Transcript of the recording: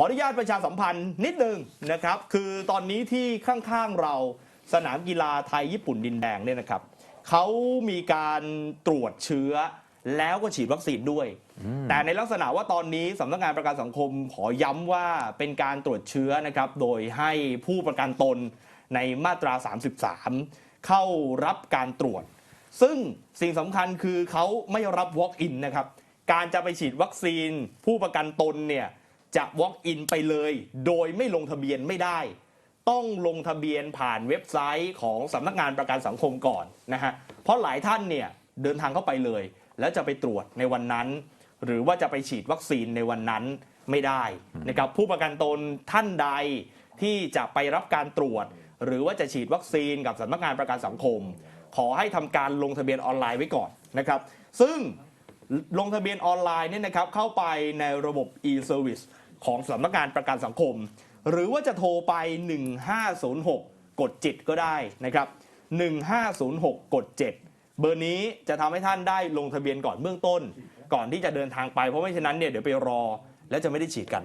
ขออนุญาตประชาสัมพันธ์นิดนึงนะครับ คือตอนนี้ที่ข้างๆเราสนามกีฬาไทยญี่ปุ่นดินแดงเนี่ยนะครับเขามีการตรวจเชื้อแล้วก็ฉีดวัคซีนด้วย แต่ในลักษณะว่าตอนนี้สำนักงานประกันสังคมขอย้ำว่าเป็นการตรวจเชื้อนะครับ โดยให้ผู้ประกันตนในมาตรา 33 เข้ารับการตรวจ ซึ่งสิ่งสำคัญคือเขาไม่รับ Walk-in นะครับ การจะไปฉีดวัคซีนผู้ประกันตนเนี่ย จะ Walk-in ไปเลย โดยไม่ลงทะเบียนไม่ได้ ต้องลงทะเบียนผ่านเว็บไซต์ของสำนักงานประกันสังคมก่อนนะฮะเพราะหลายท่านเนี่ยเดินทางเข้าไปเลย แล้วจะไปตรวจในวันนั้น หรือว่าจะไปฉีดวัคซีนในวันนั้นไม่ได้นะครับผู้ประกันตนท่านใดที่จะไปรับการตรวจ หรือว่าจะฉีดวัคซีนกับสำนักงานประกันสังคม ขอให้ทำการลงทะเบียนออนไลน์ไว้ก่อนนะครับ ซึ่ง ลงทะเบียนออนไลน์เนี่ยนะครับเข้าไปในระบบ e-service ของสำนักงานประกันสังคม หรือว่าจะโทรไป 1506 กดจิตก็ได้นะครับ 1506 กด 7 เบอร์นี้จะทำให้ท่านได้ลงทะเบียนก่อนเบื้องต้น ก่อนที่จะเดินทางไปเพราะไม่ฉะนั้นเนี่ยเดี๋ยวไปรอ แล้วจะไม่ได้ฉีดกัน